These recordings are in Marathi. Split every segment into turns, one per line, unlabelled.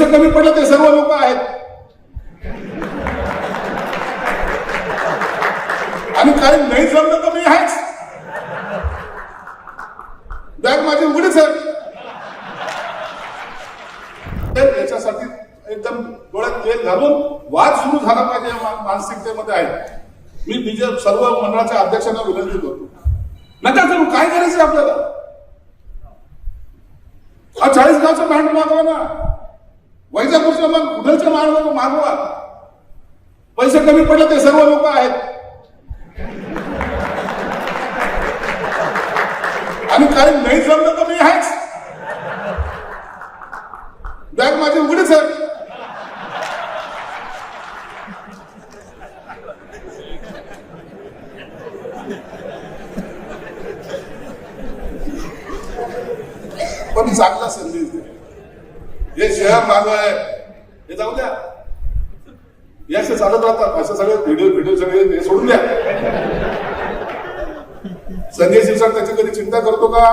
पैसे कमी पडलं ते सर्व लोक आहेत. आणि काही नाही जमलं तर मी आहेच. बॅग माझी उघडीच आहे. तर याच्यासाठी एकदम डोळ्यात तेल घालून वाद सुरू झाला पाहिजे मानसिकतेमध्ये आहे. मी बीजे सर्व मंडळाच्या अध्यक्षांना विनंती करतो. नका करू काय करायचं आपल्याला? हा चाळीस गावचा बँड मागवा ना. वैजापूरचं मग कुठलच्या मार्ग मागवा पैसे कमी पडले ते सर्व लोक आहेत. आणि काही नाही जमलं तर मी आहेच. बॅग माझी उघडीच आहे. पण चांगला संदेश हे शहर माझं आहे हे जाऊ द्या. हे असे चालत राहतात. असे सगळे व्हिडिओ व्हिडिओ सगळे हे सोडून द्या. संजय शिरसाट त्याची कधी चिंता करतो का?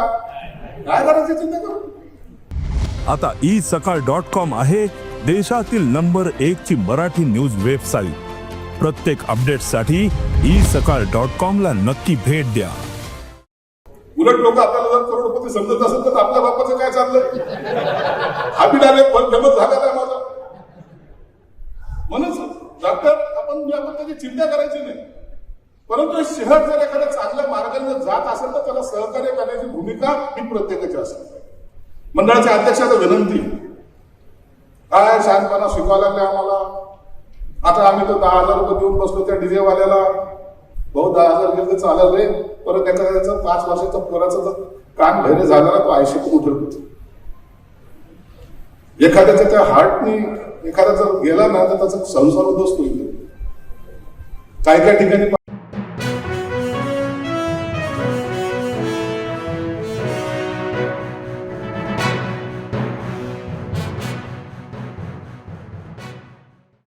काय करायची चिंता करतो
आता ई सकाळ डॉट कॉम आहे देशातील नंबर एक ची मराठी न्यूज वेबसाईट प्रत्येक अपडेटसाठी ई सकाळ डॉट कॉम ला नक्की भेट द्या.
उलट लोक आपल्याला जर करोडपती समजत असेल तर आपल्या बापाचं काय चाललंय? हापी डायरेक्ट पण फेमस झाला काय माझा? म्हणून डॉक्टर आपण मी आपण त्याची चिंता करायची नाही. परंतु शहर जर एखाद्या चांगल्या मार्गाने जर जात असेल तर त्याला सहकार्य करण्याची भूमिका ही प्रत्येकाची असते. मंडळाच्या अध्यक्षाला विनंती. काय शहाणपणा शिकवायला लागले आम्हाला? आता आम्ही तर दहा हजार रुपये देऊन बसलो त्या डीजेवाल्याला. भाऊ दहा हजार गेले तर चालेल रे. परत त्याचा पाच वर्षाचा पोराचा जर कान भैरे झाला तो आयशी पण उठत एखाद्याच्या त्या हार्टनी एखादा जर गेला ना तर त्याचा संसार उद्ध्वस्त होईल. काही काही ठिकाणी